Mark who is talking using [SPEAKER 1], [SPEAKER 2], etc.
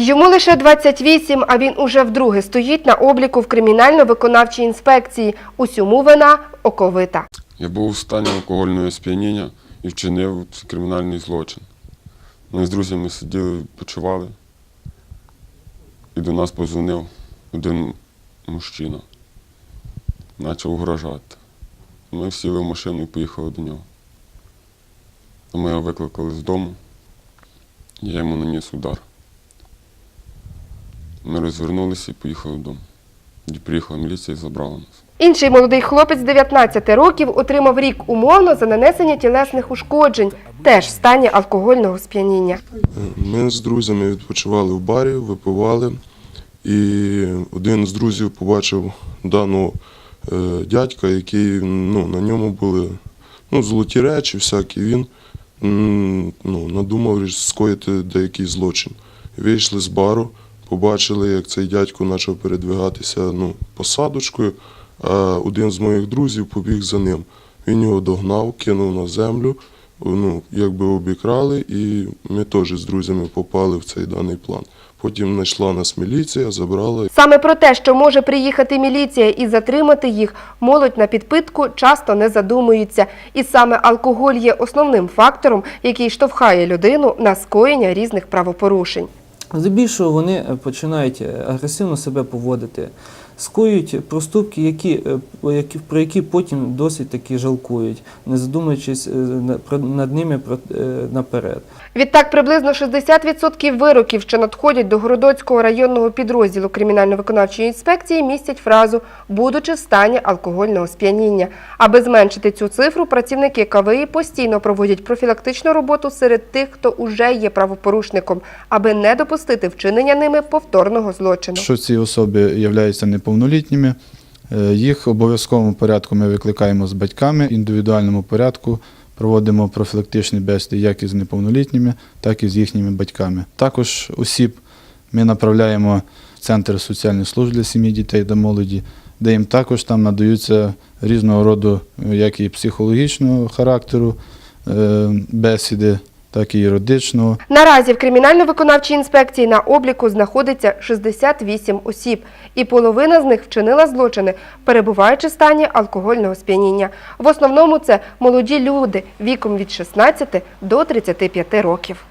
[SPEAKER 1] Йому лише 28, а він уже вдруге стоїть на обліку в кримінально-виконавчій інспекції. Усьому вина оковита.
[SPEAKER 2] Я був у стані алкогольного сп'яніння і вчинив кримінальний злочин. Ми з друзями сиділи, почували, і до нас позвонив один мужчина. Почав угрожати. Ми сіли в машину і поїхали до нього. Ми його викликали з дому, я йому наніс удар. Ми розвернулися і поїхали додому. І приїхала міліція і забрала нас.
[SPEAKER 1] Інший молодий хлопець 19 років отримав рік умовно за нанесення тілесних ушкоджень, теж в стані алкогольного сп'яніння.
[SPEAKER 3] Ми з друзями відпочивали в барі, випивали, і один з друзів побачив даного е, дядька, який ну, на ньому були ну, золоті речі, всякі. Він ну, надумав скоїти деякий злочин. Вийшли з бару, побачили, як цей дядько почав передвигатися ну, посадочкою, а один з моїх друзів побіг за ним. Він його догнав, кинув на землю, ну, якби обікрали, і ми теж з друзями попали в цей даний план. Потім знайшла нас міліція, забрала
[SPEAKER 1] Саме про те, що може приїхати міліція і затримати їх, молодь на підпитку часто не задумується. І саме алкоголь є основним фактором, який штовхає людину на скоєння різних правопорушень.
[SPEAKER 4] Здебільшого вони е, починають е, агресивно себе поводити, скоюють проступки, е, які- про які потім досить таки жалкують, не задумуючись над ними наперед.
[SPEAKER 1] Відтак, приблизно 60% вироків, що надходять до Городоцького районного підрозділу кримінально-виконавчої інспекції, містять фразу «будучи в стані алкогольного сп'яніння». Аби зменшити цю цифру, працівники КВІ постійно проводять профілактичну роботу серед тих, хто уже є правопорушником, аби не допустити вчинення ними повторного злочину.
[SPEAKER 5] Якщо ці особи являються неповнолітніми, е, їх обов'язковому порядку ми викликаємо з батьками, в індивідуальному порядку проводимо профілактичні бесіди як із неповнолітніми, так і з їхніми батьками. Також осіб ми направляємо в Центр соціальних служб для сім'ї, дітей та молоді, де їм також там надаються різного роду, як і психологічного характеру е, бесіди, так і юридичного.
[SPEAKER 1] Наразі в кримінально-виконавчій інспекції на обліку знаходиться 68 осіб, і половина з них вчинила злочини, перебуваючи в стані алкогольного сп'яніння. В основному це молоді люди віком від 16 до 35 років.